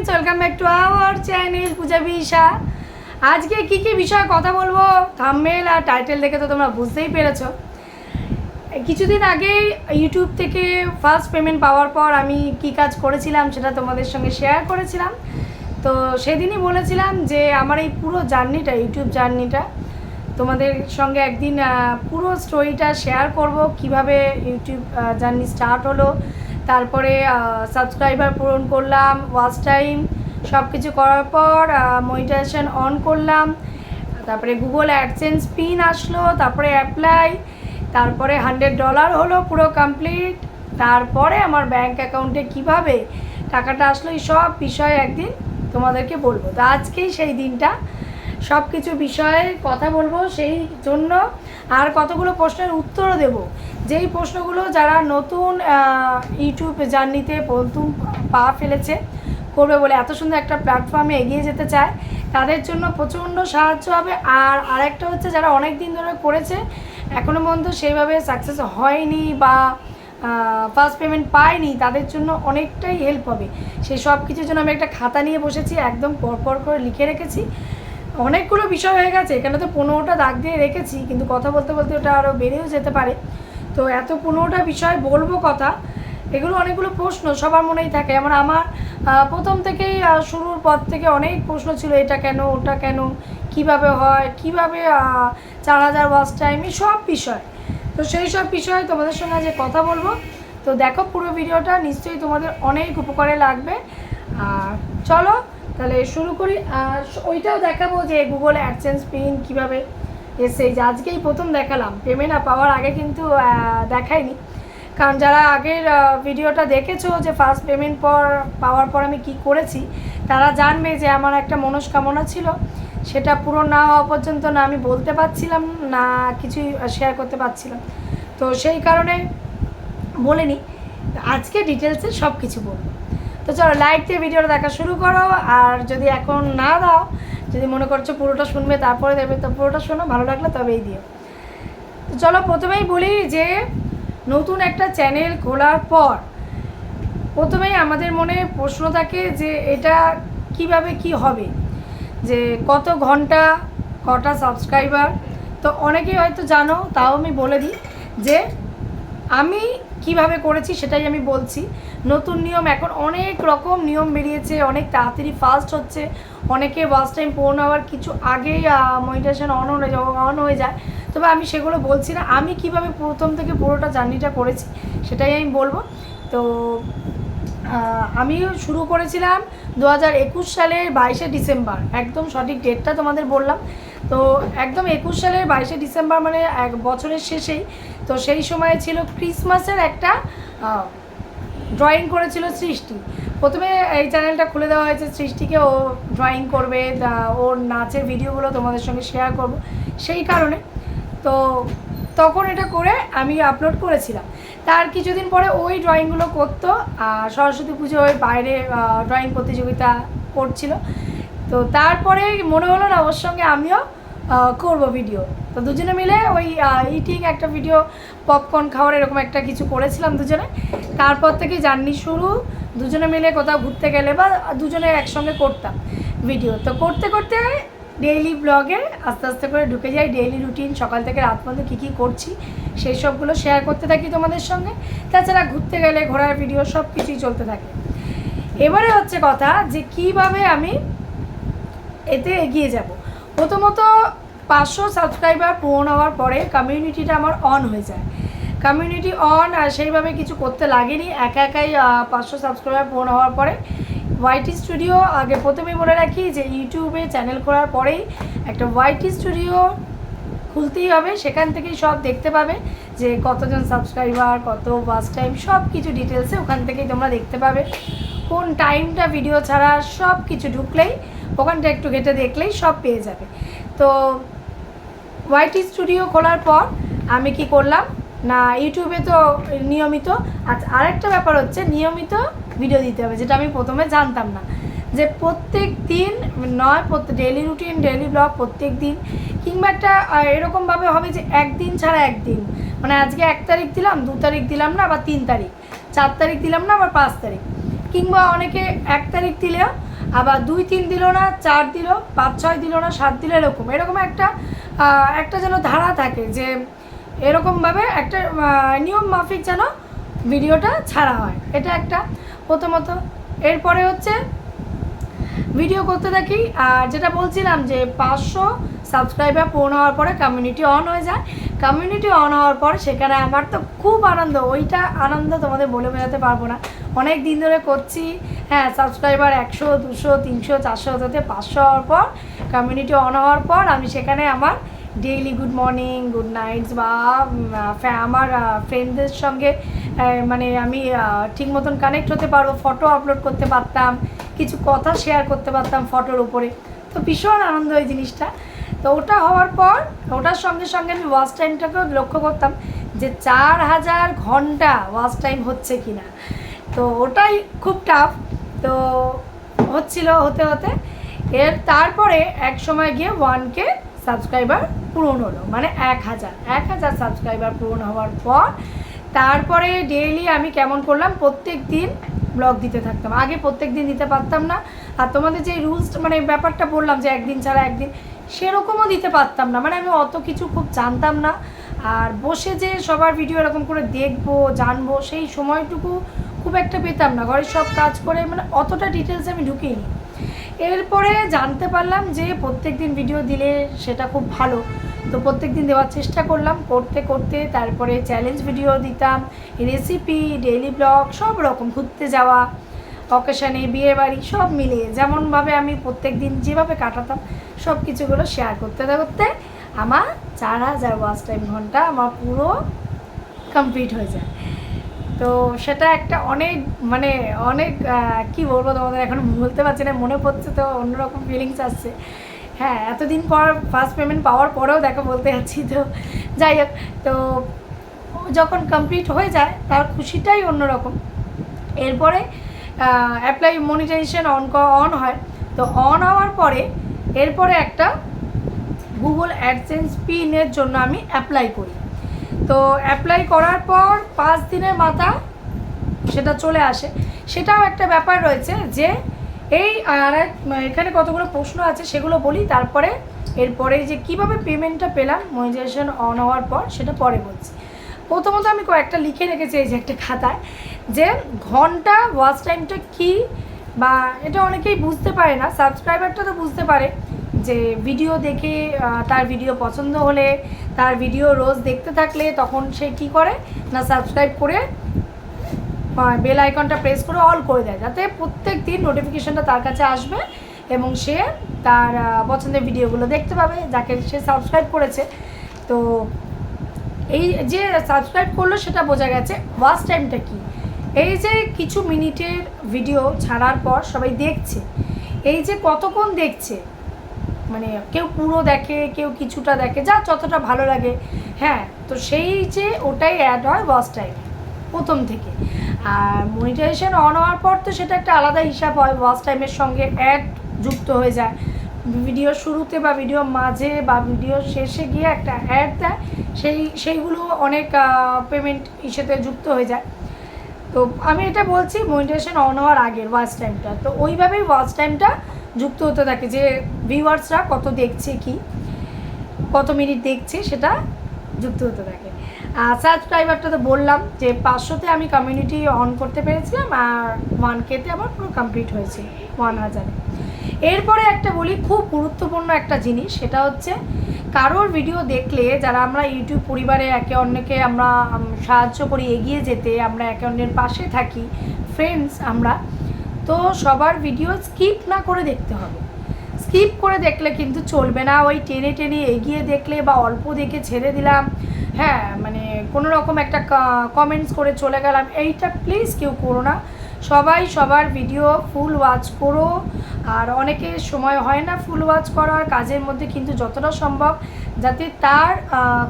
Friends welcome back to our channel Puja বিশা আজকে কি কি বিষয়ে কথা বলব? থাম্বনেল আর টাইটেল দেখে তো তোমরা বুঝতেই পেরেছ। কিছুদিন আগে ইউটিউব থেকে ফার্স্ট পেমেন্ট পাওয়ার পর আমি কি কাজ করেছিলাম সেটা তোমাদের সঙ্গে শেয়ার করেছিলাম। তো সেদিনই বলেছিলাম যে আমার এই পুরো জার্নিটা ইউটিউব জার্নিটা, তোমাদের সঙ্গে একদিন পুরো স্টোরিটা শেয়ার করব, কীভাবে ইউটিউব জার্নি স্টার্ট হলো তারপরে সাবস্ক্রাইবার পূরণ করলাম ওয়াচ টাইম সব কিছু করার পর মনিটাইজেশন অন করলাম। তারপরে গুগল অ্যাডসেন্স পিন আসলো, তারপরে অ্যাপ্লাই তারপরে হান্ড্রেড ডলার হলো পুরো কমপ্লিট তারপরে আমার ব্যাংক অ্যাকাউন্টে কীভাবে টাকাটা আসলো, এই সব বিষয়ে একদিন তোমাদেরকে বলব। তো আজকেই সেই দিনটা। সব কিছু বিষয়ে কথা বলব, সেই জন্য আর কতগুলো প্রশ্নের উত্তরও দেব। যেই প্রশ্নগুলো যারা নতুন ইউটিউব জার্নিতে প্রথম পা ফেলেছে, করবে বলে এত সুন্দর একটা প্ল্যাটফর্মে এগিয়ে যেতে চায়, তাদের জন্য প্রচণ্ড সাহায্য হবে। আর আরেকটা হচ্ছে যারা অনেক দিন ধরে করেছে এখনও পর্যন্ত সেইভাবে সাকসেস হয়নি বা ফার্স্ট পেমেন্ট পায়নি, তাদের জন্য অনেকটাই হেল্প হবে। সেই সব কিছুর জন্য আমি একটা খাতা নিয়ে বসেছি, একদম পরপর করে লিখে রেখেছি। অনেকগুলো বিষয় হয়ে গেছে, এখানে তো পনেরোটা দাগ দিয়ে রেখেছি, কিন্তু কথা বলতে বলতে ওটা আরও বেড়েও যেতে পারে। তো এত পনেরোটা বিষয় বলব কথা, এগুলো অনেকগুলো প্রশ্ন, সবার মনেই থাকে। যেমন আমার প্রথম থেকেই শুরুর পর থেকে অনেক প্রশ্ন ছিল, এটা কেন, ওটা কেন, কীভাবে হয়, কীভাবে চার হাজার ওয়াচ টাইম সব বিষয়। তো সেই সব বিষয়ে তোমাদের সঙ্গে যে কথা বলব। তো দেখো পুরো ভিডিওটা, নিশ্চয়ই তোমাদের অনেক উপকারে লাগবে। আর চলো তাহলে শুরু করি। আর ওইটাও দেখাবো যে গুগল অ্যাডসেন্স পিন কীভাবে এসে যে আজকেই প্রথম দেখালাম। পেমেন্ট পাওয়ার আগে কিন্তু আহ, দেখাইনি। কারণ যারা আগের ভিডিওটা দেখেছ যে ফার্স্ট পেমেন্ট পর পাওয়ার পর আমি কি করেছি তারা জানবে যে আমার একটা মনস্কামনা ছিল। সেটা পুরো না হওয়া পর্যন্ত না আমি বলতে পারছিলাম না কিছুই শেয়ার করতে পারছিলাম। তো সেই কারণে বলিনি। আজকে ডিটেলসে সব কিছু বলব। তো চলো লাইক দিয়ে ভিডিওটা দেখা শুরু করো। আর যদি এখন না দাও, যদি মনে করছ পুরোটা শুনবে, তারপরে দেবে তো পুরোটা শোনো, ভালো লাগলে তবেই দিও। তো চলো প্রথমেই বলি যে, নতুন একটা চ্যানেল খোলার পর প্রথমেই আমাদের মনে প্রশ্ন থাকে যে, এটা কীভাবে কি হবে? যে কত ঘণ্টা, কটা সাবস্ক্রাইবার তো অনেকেই হয়তো জানো, তাও আমি বলে দিই যে, আমি কীভাবে করেছি সেটাই আমি বলছি। নতুন নিয়ম এখন অনেক রকম নিয়ম বেরিয়েছে, অনেক তাড়াতাড়ি ফাস্ট হচ্ছে। অনেকে ওয়াচ টাইম পূর্ণ হওয়ার কিছু আগেই মনিটেশন অন হয়ে অন হয়ে যায়। তবে আমি সেগুলো বলছি না। আমি কীভাবে প্রথম থেকে পুরোটা জার্নিটা করেছি সেটাই আমি বলব। তো আমি শুরু করেছিলাম দু হাজার একুশ সালের বাইশে ডিসেম্বর। একদম সঠিক ডেটটা তোমাদের বললাম। তো, একদম একুশ সালের বাইশে ডিসেম্বর মানে এক বছরের শেষেই তো সেই সময় ছিল ক্রিসমাসের একটা ড্রয়িং করেছিল সৃষ্টি। প্রথমে এই চ্যানেলটা খুলে দেওয়া হয়েছে সৃষ্টিকে, ও ড্রয়িং করবে ওর নাচের ভিডিওগুলো তোমাদের সঙ্গে শেয়ার করব সেই কারণে। তো তখন এটা করে আমি আপলোড করেছিলাম। তার কিছুদিন পরে ওই ড্রয়িংগুলো করতো, আর সরস্বতী পুজো ওই বাইরে ড্রয়িং প্রতিযোগিতা করছিল। তো তারপরে মনে হলো না, ওর সঙ্গে আমিও করব ভিডিও তো দুজনে মিলে ওই ইটিং একটা ভিডিও পপকর্ন খাওয়ার এরকম একটা কিছু করেছিলাম দুজনে। তারপর থেকে জার্নি শুরু, দুজনে মিলে কোথাও ঘুরতে গেলে বা দুজনে একসঙ্গে করতাম ভিডিও তো করতে করতে ডেইলি ব্লগে আস্তে আস্তে করে ঢুকে যাই ডেইলি রুটিন সকাল থেকে রাত পর্যন্ত কী কী করছি, সেই সবগুলো শেয়ার করতে থাকি তোমাদের সঙ্গে। তাছাড়া ঘুরতে গেলে, ঘোরার ভিডিও সব কিছুই চলতে থাকে। এবারে হচ্ছে কথা যে কীভাবে আমি এতে এগিয়ে যাব। প্রথমত, পাঁচশো সাবস্ক্রাইবার পূরণ হওয়ার পরে কমিউনিটিটা আমার অন হয়ে যায়। কমিউনিটি অন আর সেইভাবে কিছু করতে লাগেনি। একা একাই পাঁচশো সাবস্ক্রাইবার পূরণ হওয়ার পরে ওয়াইটি স্টুডিও আগে প্রথমেই বলে রাখি যে ইউটিউবে চ্যানেল করার পরেই একটা ওয়াইটি স্টুডিও খুলতেই হবে। সেখান থেকেই সব দেখতে পাবে যে কতজন সাবস্ক্রাইবার কত ওয়াচ টাইম সব কিছু ডিটেলসে ওখান থেকেই তোমরা দেখতে পাবে। কোন টাইমটা ভিডিও ছাড়া সব কিছু ঢুকলেই ওখানটা একটু ঘেটে দেখলেই সব পেয়ে যাবে। তো ওয়াইটি স্টুডিও খোলার পর আমি কি করলাম? না ইউটিউবে তো নিয়মিত আচ্ছা আরেকটা ব্যাপার হচ্ছে নিয়মিত ভিডিও দিতে হবে, যেটা আমি প্রথমে জানতাম না। যে প্রত্যেক দিন, নয় প্রত্যেক ডেলি রুটিন ডেলি ব্লগ প্রত্যেক দিন, কিংবা একটা এরকমভাবে হবে যে একদিন ছাড়া একদিন। মানে আজকে এক তারিখ দিলাম, দু তারিখ দিলাম না, আবার তিন তারিখ। চার তারিখ দিলাম না, আবার পাঁচ তারিখ। কিংবা অনেকে এক তারিখ দিলেও, আবার দুই তিন দিল না, চার দিল পাঁচ ছয় দিল না, সাত দিল এরকম। এরকম একটা একটা যেন ধারা থাকে যে এরকমভাবে একটা নিয়ম মাফিক যেন ভিডিওটা ছাড়া হয়। এটা একটা। প্রথমত, এরপরে হচ্ছে ভিডিও করতে থাকি, আর যেটা বলছিলাম যে পাঁচশো সাবস্ক্রাইবার পূর্ণ হওয়ার পরে কমিউনিটি অন হয়ে যায়। কমিউনিটি অন হওয়ার পর সেখানে আমার তো খুব আনন্দ, ওইটা আনন্দ তোমাদের বলে বোঝাতে পারব না। অনেক দিন ধরে করছি। হ্যাঁ সাবস্ক্রাইবার একশো, দুশো, তিনশো, চারশো, হতে পাঁচশো হওয়ার পর কমিউনিটি অন হওয়ার পর, আমি সেখানে আমার daily good morning good nights বা আমার ফ্রেন্ডদের সঙ্গে মানে আমি ঠিক মতন কানেক্ট হতে পারব ফটো আপলোড করতে পারতাম, কিছু কথা শেয়ার করতে পারতাম ফটোর উপরে। তো ভীষণ আনন্দ এই জিনিসটা। তো ওটা হওয়ার পর, ওটার সঙ্গে সঙ্গে আমি ওয়াচ টাইমটাকেও লক্ষ্য করতাম যে চার হাজার ঘণ্টা ওয়াচ টাইম হচ্ছে কি না তো ওটাই খুব টাফ তো হচ্ছিল হতে হতে এর তারপরে এক সময় গিয়ে ওয়ানকে সাবস্ক্রাইবার পূরণ হলো। মানে এক হাজার। এক হাজার সাবস্ক্রাইবার পূরণ হওয়ার পর তারপরে ডেইলি আমি কেমন করলাম, প্রত্যেক দিন ব্লগ দিতে থাকতাম। আগে প্রত্যেক দিন দিতে পারতাম না। আর তোমাদের যে রুলস মানে ব্যাপারটা বললাম যে একদিন ছাড়া একদিন, সেরকমও দিতে পারতাম না। মানে আমি অত কিছু খুব জানতাম না। আর বসে যে সবার ভিডিও এরকম করে দেখব, জানব, সেই সময়টুকু খুব একটা পেতাম না। ঘরের সব কাজ করে মানে অতটা ডিটেলস আমি ঢুকিনি। এরপরে জানতে পারলাম যে প্রত্যেক দিন ভিডিও দিলে সেটা খুব ভালো। তো প্রত্যেক দিন দেওয়ার চেষ্টা করলাম। করতে করতে তারপরে চ্যালেঞ্জ ভিডিও দিতাম রেসিপি ডেইলি ব্লগ সব রকম ঘুরতে যাওয়া অকেশানে বিয়ে বাড়ি, সব মিলিয়ে যেমনভাবে আমি প্রত্যেক দিন যেভাবে কাটাতাম, সব কিছুগুলো শেয়ার করতে করতে আমার চার হাজার ওয়াচ টাইম ঘণ্টা আমার পুরো কমপ্লিট হয়ে যায়। তো সেটা একটা অনেক মানে অনেক কি বলব তোমাদের, এখন বলতে পারছি না, মনে পড়ছে তো, অন্যরকম ফিলিংস আসছে। হ্যাঁ এতদিন পর ফার্স্ট পেমেন্ট পাওয়ার পরেও দেখো বলতে যাচ্ছি তো, যাই হোক, তো যখন কমপ্লিট হয়ে যায়, তার খুশিটাই অন্যরকম। এরপরে অ্যাপ্লাই মনিটাইজেশন অন অন হয়। তো অন হওয়ার পরে, এরপরে একটা গুগল অ্যাডসেন্স পিনের জন্য আমি অ্যাপ্লাই করি। তো অ্যাপ্লাই করার পর পাঁচ দিনের মাথা সেটা চলে আসে। সেটাও একটা ব্যাপার রয়েছে যে এই আর এখানে কতগুলো প্রশ্ন আছে সেগুলো বলি, তারপরে এরপরে যে কীভাবে পেমেন্টটা পেলাম মনিটাইজেশন অন হওয়ার পর সেটা পরে বলছি। প্রথমত আমি কয়েকটা লিখে রেখেছি এই যে একটা খাতায়, যে ঘণ্টা ওয়াচ টাইমটা কী বা এটা অনেকেই বুঝতে পারে না সাবস্ক্রাইবারটা তো বুঝতে পারে যে ভিডিও দেখে তার ভিডিও পছন্দ হলে, তার ভিডিও রোজ দেখতে থাকলে তখন সে কি করে? না সাবস্ক্রাইব করে বেল আইকনটা প্রেস করে অল করে দেয়, যাতে প্রত্যেক দিন নোটিফিকেশনটা তার কাছে আসবে এবং সে তার পছন্দের ভিডিওগুলো দেখতে পাবে, যাকে সে সাবস্ক্রাইব করেছে। তো এই যে সাবস্ক্রাইব করল, সেটা বোঝা গেছে ওয়াচ টাইমটা কি? এই যে কিছু মিনিটের ভিডিও ছাড়ার পর সবাই দেখছে, এই যে কতক্ষণ দেখছে মানে কেউ পুরো দেখে, কেউ কিছুটা দেখে, যা যতটা ভালো লাগে। হ্যাঁ তো সেই যে ওটাই অ্যাড হয় ওয়াচ টাইম প্রথম থেকে। আর মনিটাইজেশন অন হওয়ার পর তো সেটা একটা আলাদা হিসাব হয় ওয়াচ টাইমের সঙ্গে অ্যাড যুক্ত হয়ে যায়। ভিডিও শুরুতে বা ভিডিও মাঝে বা ভিডিও শেষে গিয়ে একটা অ্যাড দেয়, সেই, সেইগুলো অনেক পেমেন্ট ইসেতে যুক্ত হয়ে যায়। তো আমি এটা বলছি মনিটাইজেশন অন হওয়ার আগের ওয়াচ টাইমটা তো ওইভাবেই ওয়াচ টাইমটা যুক্ত হতে থাকে যে ভিউয়ার্সরা কত দেখছে কি, কত মিনিট দেখছে সেটা যুক্ত হতে থাকে। আর সাবস্ক্রাইবারটা তো বললাম যে পাঁচশোতে আমি কমিউনিটি অন করতে পেরেছিলাম আর ওয়ান কেতে আমার পুরো কমপ্লিট হয়েছে ওয়ান হাজারে। এরপরে একটা বলি খুব গুরুত্বপূর্ণ একটা জিনিস, সেটা হচ্ছে কারোর ভিডিও দেখলে যারা আমরা ইউটিউব পরিবারে একে অন্যকে আমরা সাহায্য করি এগিয়ে যেতে আমরা একে অন্যের পাশে থাকি ফ্রেন্ডস আমরা তো সবার ভিডিও স্কিপ না করে দেখতে হবে। স্কিপ করে দেখলে কিন্তু চলবে না। ওই টেনে টেনে এগিয়ে দেখলে বা অল্প দেখে ছেড়ে দিলাম। হ্যাঁ মানে কোনো রকম একটা কমেন্টস করে চলে গেলাম। এইটা প্লিজ কেউ করো না। সবাই সবার ভিডিও ফুল ওয়াচ করো। আর অনেকের সময় হয় না ফুল ওয়াচ করার। কাজের মধ্যে কিন্তু যতটা সম্ভব যাতে তার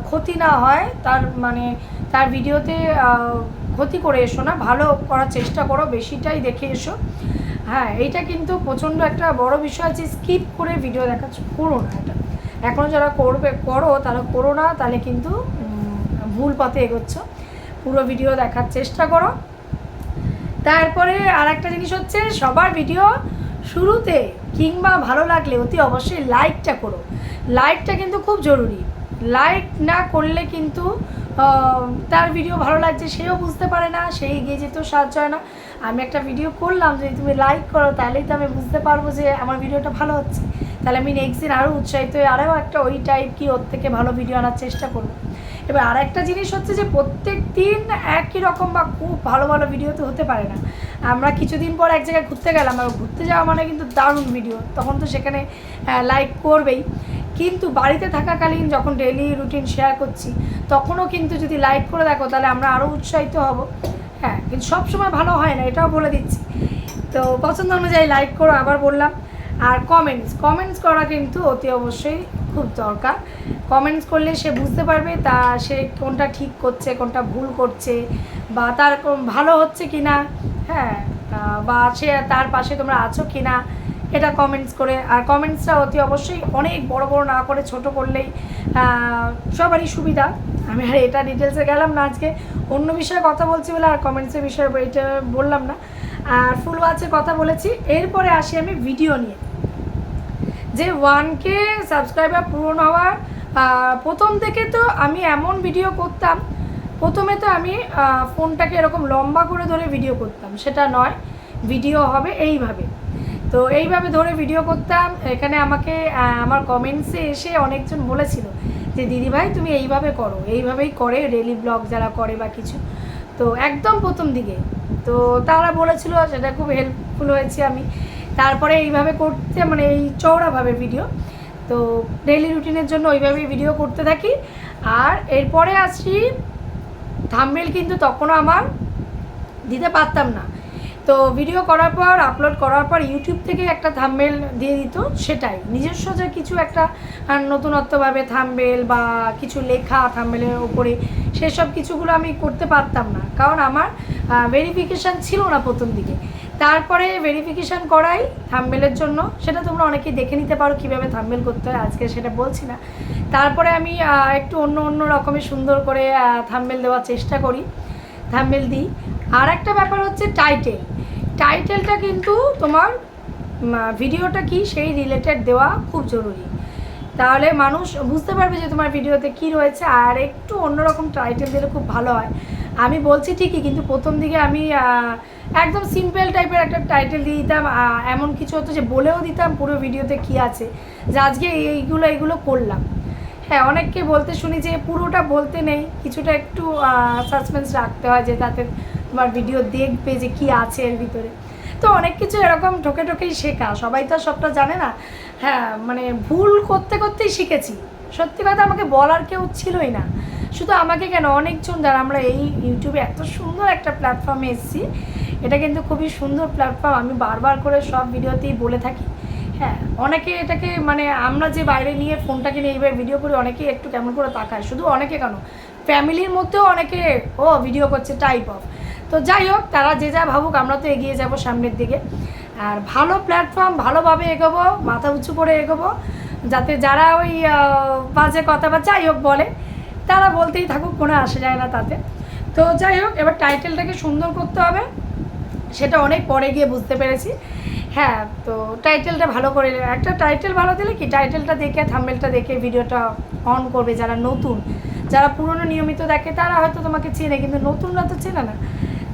ক্ষতি না হয়। তার মানে তার ভিডিওতে ক্ষতি করে এসো না, ভালো করার চেষ্টা করো, বেশিটাই দেখে এসো। হ্যাঁ এইটা কিন্তু প্রচণ্ড একটা বড় বিষয় আছে স্কিপ করে ভিডিও দেখা করো না এটা। এখনও যারা করবে, করো, তারা করো না, তাহলে কিন্তু ভুল পথে এগোচ্ছ। পুরো ভিডিও দেখার চেষ্টা করো। তারপরে আর একটা জিনিস হচ্ছে, সবার ভিডিও শুরুতে কিংবা ভালো লাগলে অতি অবশ্যই লাইকটা করো। লাইকটা কিন্তু খুব জরুরি। লাইক না করলে কিন্তু তার ভিডিও ভালো লাগছে, সেও বুঝতে পারে না সেই এগিয়ে যেতেও সাহায্য হয় না। আমি একটা ভিডিও করলাম, যদি তুমি লাইক করো, তাহলেই তো আমি বুঝতে পারব যে আমার ভিডিওটা ভালো হচ্ছে। তাহলে আমি নেক্সট দিন আরও উৎসাহিত হয়ে আরও একটা ওই টাইপ কি ওর থেকে ভালো ভিডিও আনার চেষ্টা করব। এবার আর একটা জিনিস হচ্ছে যে প্রত্যেক দিন একই রকম বা খুব ভালো ভালো ভিডিও তো হতে পারে না। আমরা কিছুদিন পর এক জায়গায় ঘুরতে গেলাম, আর ঘুরতে যাওয়া মানে কিন্তু দারুণ ভিডিও তখন তো সেখানে লাইক করবেই। কিন্তু বাড়িতে থাকাকালীন যখন ডেলি রুটিন শেয়ার করছি, তখনও কিন্তু যদি লাইক করে দেখো, তাহলে আমরা আরও উৎসাহিত হব। হ্যাঁ কিন্তু সব সময় ভালো হয় না, এটাও বলে দিচ্ছি। তো পছন্দ অনুযায়ী লাইক করো, আবার বললাম। আর কমেন্টস কমেন্টস করা কিন্তু অতি অবশ্যই খুব দরকার। কমেন্টস করলে সে বুঝতে পারবে তা, সে কোনটা ঠিক করছে, কোনটা ভুল করছে, বা তার ভালো হচ্ছে কি না হ্যাঁ বা সে তার পাশে তোমরা আছো কি না এটা কমেন্টস করে। আর কমেন্টসটা অতি অবশ্যই অনেক বড় বড় না করে ছোট করলেই সবারই সুবিধা। আমি আর এটা ডিটেলসে গেলাম না আজকে। অন্য বিষয়ে কথা বলছি বলে আর কমেন্টসের বিষয়ে এটা বললাম না। আর ফুল ওয়াচে কথা বলেছি। এরপরে আসি আমি ভিডিও নিয়ে। যে ওয়ানকে সাবস্ক্রাইবার পূরণ হওয়ার প্রথম থেকে তো আমি এমন ভিডিও করতাম। প্রথমে তো আমি ফোনটাকে এরকম লম্বা করে ধরে ভিডিও করতাম। সেটা নয়। ভিডিও হবে এইভাবে। তো এইভাবে ধরে ভিডিও করতাম। এখানে আমাকে আমার কমেন্টসে এসে অনেকজন বলেছিল যে দিদিভাই তুমি এইভাবে করো। এইভাবেই করে ডেলি ব্লগ যারা করে বা কিছু। তো একদম প্রথম দিকে। তো তারা বলেছিল সেটা খুব হেল্পফুল হয়েছে আমি। তারপরে এইভাবে করতে মানে এই চওড়াভাবে ভিডিও তো ডেইলি রুটিনের জন্য ওইভাবেই ভিডিও করতে থাকি। আর এরপরে আসি থাম্বেল কিন্তু তখনও আমার দিতে পারতাম না। তো ভিডিও করার পর আপলোড করার পর ইউটিউব থেকে একটা থাম্বেল দিয়ে দিত, সেটাই। নিজস্ব যে কিছু একটা নতুনত্বভাবে থাম্বেল বা কিছু লেখা থাম্বেলের ওপরে সেসব কিছুগুলো আমি করতে পারতাম না। কারণ আমার ভেরিফিকেশান ছিল না প্রথম দিকে। তারপরে ভেরিফিকেশান করাই থাম্বেলের জন্য। সেটা তোমরা অনেকেই দেখে নিতে পারো কীভাবে থাম্বেল করতে হয়, আজকে সেটা বলছি না। তারপরে আমি একটু অন্য অন্য রকমের সুন্দর করে থাম্বেল দেওয়ার চেষ্টা করি থাম্বেল দিই। আর একটা ব্যাপার হচ্ছে টাইটেল টাইটেলটা কিন্তু তোমার ভিডিওটা কি? সেই রিলেটেড দেওয়া খুব জরুরি। তাহলে মানুষ বুঝতে পারবে যে তোমার ভিডিওতে কি রয়েছে, আর একটু অন্যরকম টাইটেল দিলে খুব ভালো হয়। আমি বলছি ঠিকই, কিন্তু প্রথম দিকে আমি একদম সিম্পল টাইপের একটা টাইটেল দিয়ে দিতাম এমন কিছু হতো যে বলেও দিতাম পুরো ভিডিওতে কি আছে, যে আজকে এইগুলো এইগুলো করলাম। হ্যাঁ অনেককে বলতে শুনি যে পুরোটা বলতে নেই, কিছুটা একটু সাসপেন্স রাখতে হয় যে তাতে তোমার ভিডিও দেখবে যে কি আছে এর ভিতরে। তো অনেক কিছু এরকম ঠকে ঠকেই শেখা। সবাই তো সবটা জানে না। হ্যাঁ মানে ভুল করতে করতেই শিখেছি। সত্যি কথা আমাকে বলার কেউ ছিলই না। শুধু আমাকে কেন? অনেকজন যারা আমরা এই ইউটিউবে এত সুন্দর একটা প্ল্যাটফর্মে এসেছি, এটা কিন্তু খুবই সুন্দর প্ল্যাটফর্ম আমি বারবার করে সব ভিডিওতেই বলে থাকি। হ্যাঁ অনেকে এটাকে মানে আমরা যে বাইরে নিয়ে ফোনটাকে নিয়ে এইভাবে ভিডিও করি, অনেকে একটু কেমন করে তাকায়। শুধু অনেকে কেন? ফ্যামিলির মধ্যেও অনেকে, ও ভিডিও করছে টাইপ অফ তো যাই হোক, তারা যে যা ভাবুক, আমরা তো এগিয়ে যাব সামনের দিকে। আর ভালো প্ল্যাটফর্ম ভালোভাবে এগোবো, মাথা উঁচু করে এগোবো, যাতে যারা ওই বাজে কথা বা যাই হোক বলে, তারা বলতেই থাকুক, কোনো আসে যায় না তাতে। তো যাই হোক, এবার টাইটেলটাকে সুন্দর করতে হবে। সেটা অনেক পরে গিয়ে বুঝতে পেরেছি। হ্যাঁ তো টাইটেলটা ভালো করে, একটা টাইটেল ভালো দিলে কি টাইটেলটা দেখে থাম্বেলটা দেখে ভিডিওটা অন করবে যারা নতুন। যারা পুরনো নিয়মিত দেখে, তারা হয়তো তোমাকে চেনে, কিন্তু নতুনরা তো চেনে না।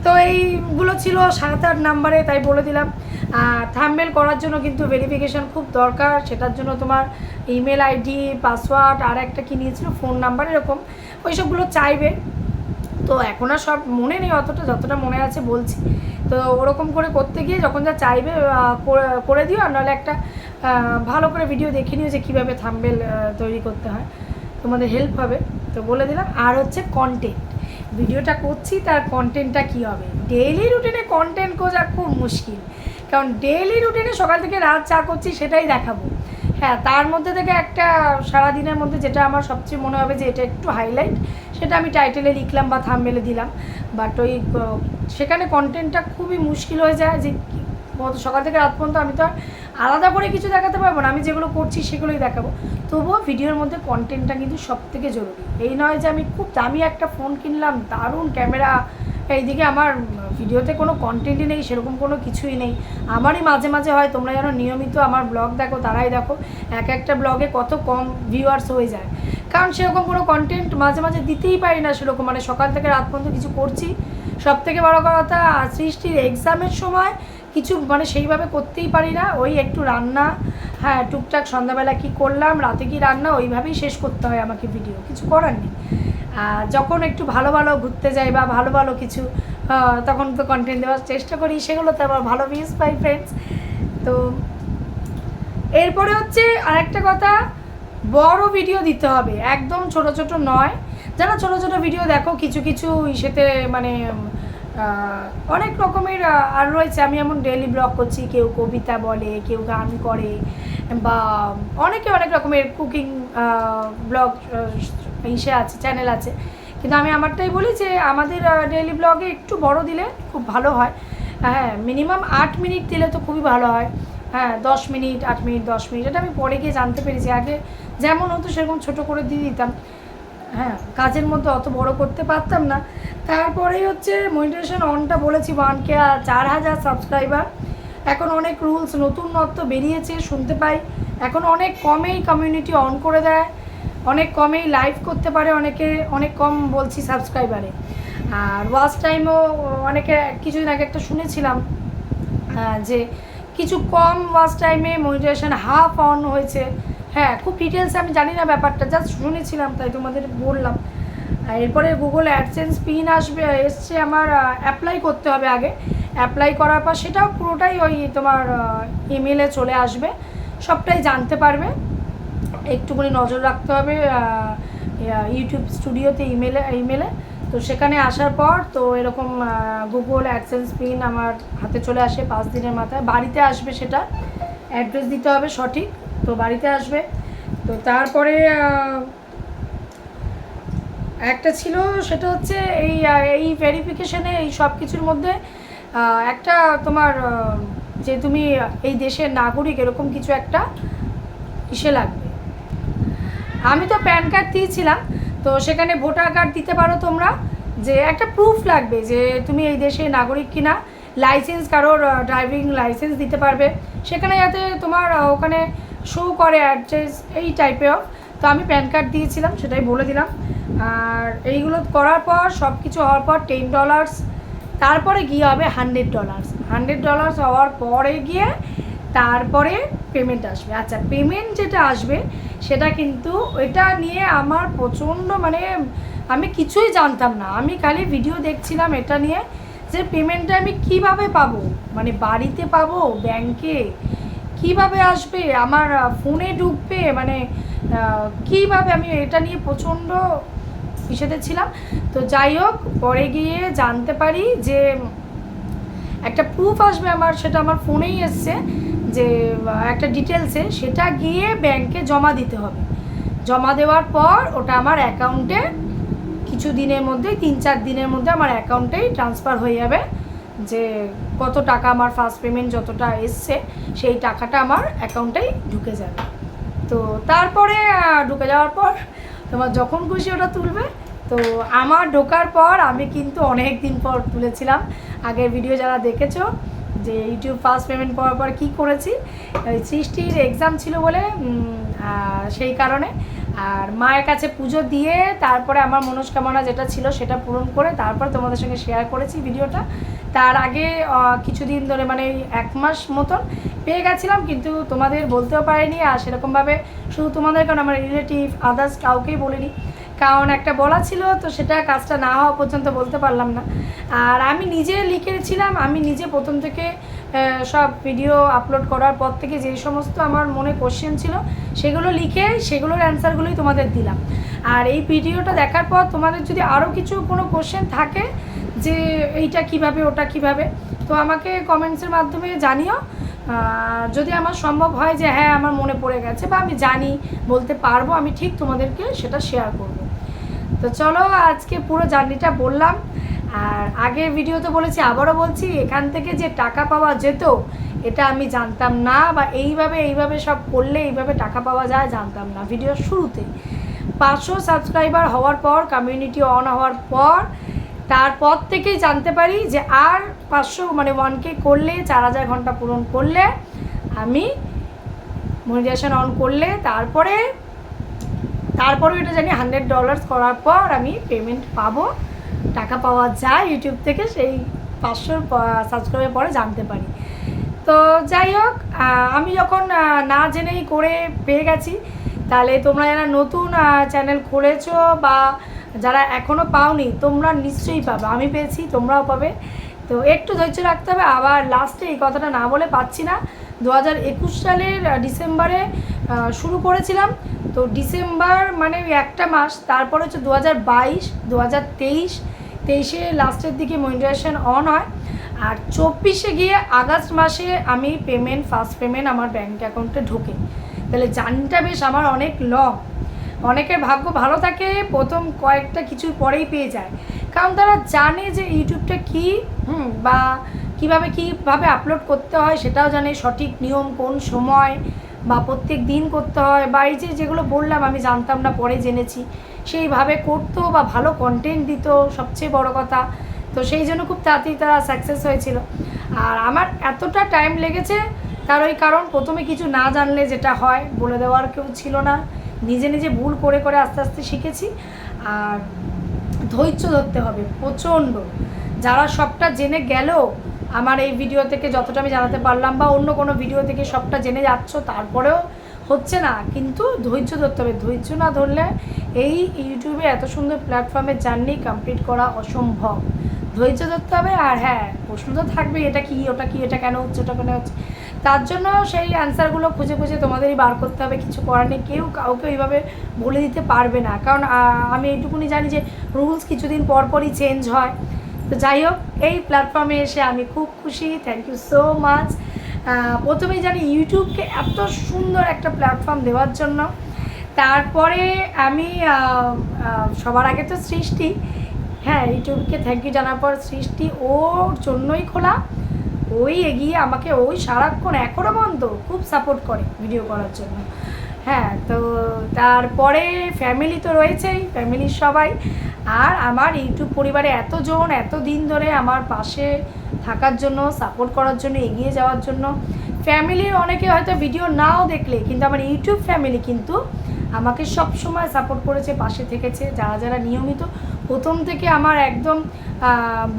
তো এইগুলো ছিল সাত আট নাম্বারে, তাই বলে দিলাম। থাম্বেল করার জন্য কিন্তু ভেরিফিকেশান খুব দরকার। সেটার জন্য তোমার ইমেল আইডি পাসওয়ার্ড আর একটা কি নিয়েছিল ফোন নাম্বার এরকম। ওইসবগুলো চাইবে। তো এখন আর সব মনে নেই অতটা, যতটা মনে আছে বলছি। তো ওরকম করে করতে গিয়ে যখন যা চাইবে করে দিও। আর নাহলে একটা ভালো করে ভিডিও দেখে নিও যে কীভাবে থাম্বেল তৈরি করতে হয়। তোমাদের হেল্প হবে। তো বলে দিলাম। আর হচ্ছে কন্টেন্ট ভিডিওটা করছি, তার কন্টেন্টটা কী হবে? ডেইলি রুটিনে কন্টেন্ট খোঁজা খুব মুশকিল। কারণ ডেইলি রুটিনে সকাল থেকে রাত চা করছি, সেটাই দেখাবো। হ্যাঁ তার মধ্যে থেকে একটা সারাদিনের মধ্যে যেটা আমার সবচেয়ে মনে হবে যে এটা একটু হাইলাইট সেটা আমি টাইটেলে লিখলাম বা থামবেলে দিলাম। বাট ওই সেখানে কন্টেন্টটা খুবই মুশকিল হয়ে যায় যে সকাল থেকে রাত পর্যন্ত আমি তো আর আলাদা করে কিছু দেখাতে পারব না, আমি যেগুলো করছি সেগুলোই দেখাবো। তবুও ভিডিওর মধ্যে কন্টেন্টটা কিন্তু সব থেকে জরুরি। এই নয় যে আমি খুব দামি একটা ফোন কিনলাম, দারুণ ক্যামেরা এইদিকে আমার ভিডিওতে কোনো কন্টেন্টই নেই, সেরকম কোনো কিছুই নেই। আমারই মাঝে মাঝে হয়, তোমরা যেন নিয়মিত আমার ব্লগ দেখো, তারাই দেখো, এক একটা ব্লগে কত কম ভিউয়ার্স হয়ে যায়। কারণ সেরকম কোনো কন্টেন্ট মাঝে মাঝে দিতেই পারি না সেরকম মানে সকাল থেকে রাত পর্যন্ত কিছু করছি। সব থেকে বড় কথা, সৃষ্টির এক্সামের সময় কিছু মানে সেইভাবে করতেই পারি না। ওই একটু রান্না হ্যাঁ টুকটাক সন্ধ্যাবেলা কি করলাম, রাতে কি রান্না, ওইভাবেই শেষ করতে হয় আমাকে ভিডিও কিছু করার নেই। যখন একটু ভালো ভালো ঘুরতে যাই বা ভালো ভালো কিছু তখন তো কন্টেন্ট দেওয়ার চেষ্টা করি সেগুলোতে আবার ভালো ভিউজ পাই ফ্রেন্ডস তো এরপরে হচ্ছে আরেকটা কথা, বড় ভিডিও দিতে হবে। একদম ছোট ছোট নয়। যারা ছোট ছোট ভিডিও দেখো, কিছু কিছু ইসেতে মানে অনেক রকমের আর রয়েছে। আমি এমন ডেলি ব্লগ করছি, কেউ কবিতা বলে, কেউ গান করে, বা অনেকে অনেক রকমের কুকিং ব্লগ ইসে আছে চ্যানেল আছে। কিন্তু আমি আমারটাই বলি যে, আমাদের ডেইলি ব্লগে একটু বড় দিলে খুব ভালো হয়। হ্যাঁ মিনিমাম আট মিনিট দিলে তো খুবই ভালো হয়। হ্যাঁ দশ মিনিট, আট মিনিট, দশ মিনিট, এটা আমি পরে গিয়ে জানতে পেরেছি। আগে যেমন হতো, সেরকম ছোট করে দিয়ে দিতাম। হ্যাঁ কাজের মধ্যে অত বড় করতে পারতাম না। তারপরেই হচ্ছে মনিটাইজেশন অনটা বলেছি ওয়ানকে চার হাজার সাবস্ক্রাইবার এখন অনেক রুলস নতুন নত্ব বেরিয়েছে, শুনতে পাই। এখন অনেক কমেই কমিউনিটি অন করে দেয়। অনেক কমেই লাইভ করতে পারে অনেকে, অনেক কম বলছি সাবস্ক্রাইবারে আর ওয়াচ টাইমও অনেকে, কিছুদিন আগে একটা শুনেছিলাম যে কিছু কম ওয়াচ টাইমে মনিটাইজেশন হাফ অন হয়েছে। হ্যাঁ খুব ডিটেলস আমি জানি না ব্যাপারটা জাস্ট শুনেছিলাম, তাই তোমাদের বললাম। এরপরে গুগল অ্যাডসেন্স পিন আসবে, এসছে আমার অ্যাপ্লাই করতে হবে আগে। অ্যাপ্লাই করার পর সেটাও পুরোটাই ওই তোমার ইমেলে চলে আসবে, সবটাই জানতে পারবে। একটুখানি নজর রাখতে হবে ইউটিউব স্টুডিওতে ইমেলে ইমেলে তো সেখানে আসার পর তো এরকম গুগল অ্যাডসেন্স পিন আমার হাতে চলে আসে পাঁচ দিনের মাথায়। বাড়িতে আসবে সেটা অ্যাড্রেস দিতে হবে সঠিক। তো বাড়িতে আসবে। তো তারপরে একটা ছিল সেটা হচ্ছে এই এই ভেরিফিকেশনে এই সব কিছুর মধ্যে একটা তোমার যে তুমি এই দেশের নাগরিক এরকম কিছু একটা ইসে লাগবে। আমি তো প্যান কার্ড দিয়েছিলাম, তো সেখানে ভোটার কার্ড দিতে পারো তোমরা, যে একটা প্রুফ লাগবে যে তুমি এই দেশের নাগরিক কিনা লাইসেন্স কারোর ড্রাইভিং লাইসেন্স দিতে পারবে। সেখানে যাতে তোমার ওখানে শো করে অ্যাড্রেস এই টাইপের তো আমি প্যান কার্ড দিয়েছিলাম, সেটাই বলে দিলাম। আর এইগুলো করার পর সব কিছু হওয়ার পর টেন ডলার্স তারপরে গিয়ে হবে হান্ড্রেড ডলার্স হান্ড্রেড ডলার্স হওয়ার পরে গিয়ে তারপরে পেমেন্ট আসবে। আচ্ছা পেমেন্ট যেটা আসবে, সেটা কিন্তু এটা নিয়ে আমার প্রচণ্ড মানে আমি কিছুই জানতাম না। আমি খালি ভিডিও দেখছিলাম এটা নিয়ে যে পেমেন্টটা আমি কীভাবে পাবো? মানে বাড়িতে পাবো? ব্যাংকে কীভাবে আসবে? আমার ফোনে ঢুকবে? মানে কীভাবে আমি এটা নিয়ে প্রচণ্ড ইসেতে ছিলাম। তো যাই হোক, পরে গিয়ে জানতে পারি যে, একটা প্রুফ আসবে আমার, সেটা আমার ফোনেই এসছে যে একটা ডিটেলসে সেটা গিয়ে ব্যাংকে জমা দিতে হবে। জমা দেওয়ার পর ওটা আমার অ্যাকাউন্টে কিছু দিনের মধ্যে, তিন চার দিনের মধ্যে আমার অ্যাকাউন্টেই ট্রান্সফার হয়ে যাবে। যে কত টাকা আমার ফার্স্ট পেমেন্ট যতটা এসছে, সেই টাকাটা আমার অ্যাকাউন্টেই ঢুকে যাবে। তো তারপরে ঢুকে যাওয়ার পর তোমার যখন খুশি ওটা তুলবে। তো আমার ঢোকার পর আমি কিন্তু অনেক দিন পর তুলেছিলাম। আগের ভিডিও যারা দেখেছ, যে ইউটিউব ফার্স্ট পেমেন্ট পাওয়ার পর কী করেছি? সৃষ্টির এক্সাম ছিল বলে সেই কারণে আর মায়ের কাছে পুজো দিয়ে তারপরে আমার মনস্কামনা যেটা ছিল সেটা পূরণ করে তারপর তোমাদের সঙ্গে শেয়ার করেছি ভিডিওটা। তার আগে কিছুদিন ধরে মানে এক মাস মতন পেয়ে গেছিলাম কিন্তু তোমাদের বলতেও পারিনি আর সেরকমভাবে শুধু তোমাদের, কারণ আমার রিলেটিভ আদার্স কাউকেই বলিনি। কারণ একটা বলা ছিল তো সেটা কাজটা না হওয়া পর্যন্ত বলতে পারলাম না। আর আমি নিজে লিখেছিলাম, আমি নিজে প্রথম থেকে সব ভিডিও আপলোড করার পর থেকে যে সমস্ত আমার মনে কোশ্চেন ছিল, সেগুলো লিখে সেগুলোর অ্যান্সারগুলোই তোমাদের দিলাম। আর এই ভিডিওটা দেখার পর তোমাদের যদি আরও কিছু কোনো কোশ্চেন থাকে, যে এইটা কীভাবে, ওটা কীভাবে, তো আমাকে কমেন্টসের মাধ্যমে জানিও। যদি আমার সম্ভব হয় যে হ্যাঁ আমার মনে পড়ে গেছে বা আমি জানি, বলতে পারব, আমি ঠিক তোমাদেরকে সেটা শেয়ার করব। তো চলো আজকে পুরো জার্নিটা বললাম। আর আগের ভিডিওতে বলেছি, আবারও বলছি, এখান থেকে যে টাকা পাওয়া যেত, এটা আমি জানতাম না বা এইভাবে এইভাবে সব করলে এইভাবে টাকা পাওয়া যায় জানতাম না ভিডিওর শুরুতে পাঁচশো সাবস্ক্রাইবার হওয়ার পর কমিউনিটি অন হওয়ার পর, তারপর থেকেই জানতে পারি যে আর পাঁচশো মানে ওয়ান কে করলে, চার হাজার ঘণ্টা পূরণ করলে, আমি মনিটাইজেশন অন করলে, তারপরে তারপরে এটা জানি হান্ড্রেড ডলার্স করার পর আমি পেমেন্ট পাবো। টাকা পাওয়া যায় ইউটিউব থেকে, সেই পাঁচশো সাবস্ক্রাইবের পরে জানতে পারি। তো যাই হোক আমি যখন না জেনেই করে পেয়ে গেছি, তাহলে তোমরা যারা নতুন চ্যানেল খুলেছো বা যারা এখনও পাওনি, তোমরা নিশ্চয়ই পাবে। আমি পেয়েছি, তোমরাও পাবে। তো একটু ধৈর্য রাখতে হবে, আবার লাস্টে এই কথাটা না বলে পাচ্ছি না। দু হাজার একুশ সালের ডিসেম্বরে শুরু করেছিলাম। তো ডিসেম্বর মানে একটা মাস, তারপর হচ্ছে দু হাজার বাইশ দু হাজার তেইশ, তেইশে লাস্টের দিকে মনিটাইজেশন অন হয়। আর চব্বিশে গিয়ে আগস্ট মাসে আমি পেমেন্ট ফার্স্ট পেমেন্ট আমার ব্যাঙ্ক অ্যাকাউন্টে ঢোকে। তাহলে জার্নিটা বেশ আমার অনেক লং অনেকের ভাগ্য ভালো থাকে, প্রথম কয়েকটা কিছুর পরেই পেয়ে যায়। কারণ তারা জানে যে ইউটিউবটা কী, হুম, বা কীভাবে কীভাবে আপলোড করতে হয় সেটাও জানে, সঠিক নিয়ম কোন সময় বা প্রত্যেক দিন করতে হয় বা এই যে যেগুলো বললাম আমি জানতাম না, পরে জেনেছি। সেইভাবে করতো বা ভালো কন্টেন্ট দিত, সবচেয়ে বড় কথা। তো সেই জন্য খুব তাড়াতাড়ি তারা সাকসেস হয়েছিল। আর আমার এতটা টাইম লেগেছে, তার ওই কারণ প্রথমে কিছু না জানলে যেটা হয়, বলে দেওয়ার কেউ ছিল না। নিজে নিজে ভুল করে করে আস্তে আস্তে শিখেছি। আর ধৈর্য ধরতে হবে প্রচণ্ড। যারা সবটা জেনে গেল আমার এই ভিডিও থেকে যতটা আমি জানাতে পারলাম বা অন্য কোনো ভিডিও থেকে সবটা জেনে যাচ্ছ, তারপরেও হচ্ছে না। কিন্তু ধৈর্য ধরতে হবে। ধৈর্য না ধরলে এই ইউটিউবে এত সুন্দর প্ল্যাটফর্মের জার্নি কমপ্লিট করা অসম্ভব। ধৈর্য ধরতে হবে আর হ্যাঁ প্রশ্ন তো থাকবে এটা কি, ওটা কি, এটা কেন হচ্ছে, ওটা কেন হচ্ছে? তার জন্য সেই অ্যান্সারগুলো খুঁজে খুঁজে তোমাদেরই বার করতে হবে। কিছু করার নেই। কেউ কাউকে এইভাবে বলে দিতে পারবে না। কারণ আমি এইটুকুনি জানি যে রুলস কিছুদিন পর পরই চেঞ্জ হয়। তো যাই হোক, এই প্ল্যাটফর্মে এসে আমি খুব খুশি থ্যাংক ইউ সো মাচ প্রথমেই জানি ইউটিউবকে এত সুন্দর একটা প্ল্যাটফর্ম দেওয়ার জন্য। তারপরে আমি সবার আগে তো সৃষ্টি। হ্যাঁ ইউটিউবকে থ্যাংক ইউ জানার পর সৃষ্টি ওর জন্যই খোলা। ওই এগিয়ে আমাকে ওই সারাক্ষণ এখনও পর্যন্ত খুব সাপোর্ট করে ভিডিও করার জন্য। হ্যাঁ তো তারপরে ফ্যামিলি তো রয়েছেই ফ্যামিলির সবাই। আর আমার ইউটিউব পরিবারে এতজন এত দিন ধরে আমার পাশে থাকার জন্য সাপোর্ট করার জন্য, এগিয়ে যাওয়ার জন্য ফ্যামিলির অনেকে হয়তো ভিডিও নাও দেখলে, কিন্তু আমার ইউটিউব ফ্যামিলি কিন্তু আমাকে সব সময় সাপোর্ট করেছে, পাশে থেকেছে, যারা যারা নিয়মিত। প্রথম থেকে আমার একদম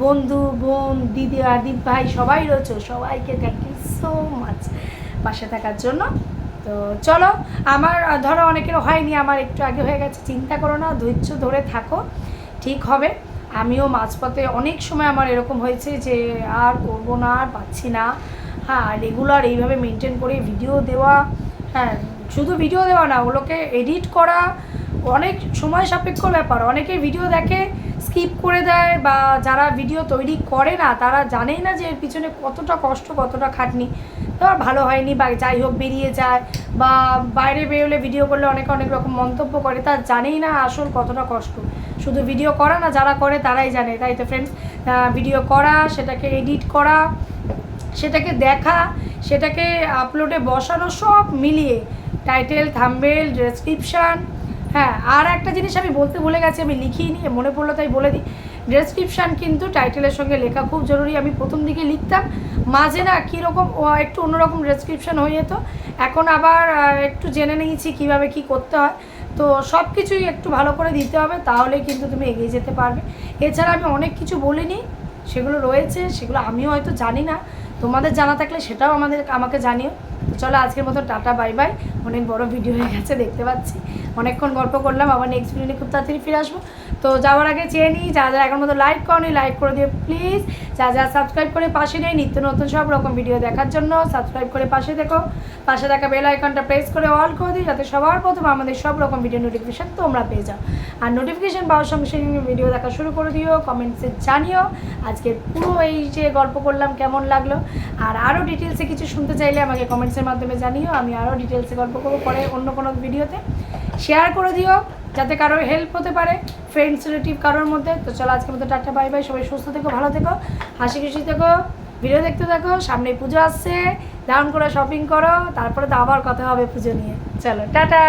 বন্ধু, বোন, দিদি দিদি ভাই সবাই রয়েছে, সবাইকে থ্যাংক ইউ সো মাচ পাশে থাকার জন্য। তো চলো, আমার, ধরো অনেকের হয়নি, আমার একটু আগে হয়ে গেছে, চিন্তা করো না, ধৈর্য ধরে থাকো। ঠিক হবে। আমিও মাঝপথে অনেক সময় আমার এরকম হয়েছে যে, আর করব না, আর পাচ্ছি না। হ্যাঁ রেগুলার এইভাবে মেনটেন করে ভিডিও দেওয়া হ্যাঁ শুধু ভিডিও দেওয়া না, ওগুলোকে এডিট করা অনেক সময় সাপেক্ষ ব্যাপার। অনেকে ভিডিও দেখে স্কিপ করে দেয় বা যারা ভিডিও তৈরি করে না, তারা জানেই না যে এর পিছনে কতটা কষ্ট, কতটা খাটনি। এবার ভালো হয়নি বা যাই হোক বেরিয়ে যায় বা বাইরে বেরোলে ভিডিও করলে অনেকে অনেক রকম মন্তব্য করে, তা জানেই না আসল কতটা কষ্ট। শুধু ভিডিও করা না, যারা করে তারাই জানে, তাই তো ফ্রেন্ডস ভিডিও করা, সেটাকে এডিট করা, সেটাকে দেখা, সেটাকে আপলোডে বসানো সব মিলিয়ে টাইটেল থাম্বেল ডেসক্রিপশান হ্যাঁ আর একটা জিনিস আমি বলতে ভুলে গেছি, আমি লিখিয়ে নিয়ে মনে পড়ল, তাই বলে দিই। ডেসক্রিপশান কিন্তু টাইটেলের সঙ্গে লেখা খুব জরুরি। আমি প্রথম দিকে লিখতাম, মাঝে না কীরকম একটু অন্যরকম ডেসক্রিপশান হয়ে যেত। এখন আবার একটু জেনে নিয়েছি কীভাবে কি করতে হয়। তো সব কিছুই একটু ভালো করে দিতে হবে, তাহলে কিন্তু তুমি এগিয়ে যেতে পারবে। এছাড়া আমি অনেক কিছু বলিনি, সেগুলো রয়েছে, সেগুলো আমিও হয়তো জানি না। তোমাদের জানা থাকলে সেটাও আমাদের, আমাকে জানিও। চলো আজকের মতো টাটা, বাই বাই। অনেক বড় ভিডিও হয়ে গেছে, দেখতে পাচ্ছি। অনেকক্ষণ গল্প করলাম, আবার নেক্সট ভিডিও খুব তাড়াতাড়ি ফিরে আসব। তো যাওয়ার আগে চেয়ে নিই যা যা এখন মতো লাইক করনি লাইক করে দিও প্লিজ যা যা সাবস্ক্রাইব করে পাশে নেই, নিত্য নতুন সব রকম ভিডিও দেখার জন্য সাবস্ক্রাইব করে পাশে দেখো। পাশে থাকা বেল আইকনটা প্রেস করে অল করে দিই যাতে সবার প্রথম আমাদের সব রকম ভিডিও নোটিফিকেশান তোমরা পেয়ে যাও। আর নোটিফিকেশান পাওয়ার সঙ্গে সঙ্গে ভিডিও দেখা শুরু করে দিও কমেন্টসে জানিও। আজকে পুরো এই যে গল্প করলাম, কেমন লাগল? আর আরও ডিটেলসে কিছু শুনতে চাইলে আমাকে কমেন্টসের মাধ্যমে জানিও। আমি আরও ডিটেলসে গল্প করব পরে অন্য কোনো ভিডিওতে শেয়ার করে দিও, যাতে কারোর হেল্প হতে পারে ফ্রেন্ডস রিলেটিভ কারোর মধ্যে। তো চলো আজকের মতো টাটা বাই বাই সবাই সুস্থ থেকো, ভালো থেকো, হাসি খুশি থেকো ভিডিও দেখতে থাকো সামনে পুজো আসছে। দারুণ করে শপিং করো, তারপরে তো আবার কথা হবে পুজো নিয়ে। চলো, টাটা।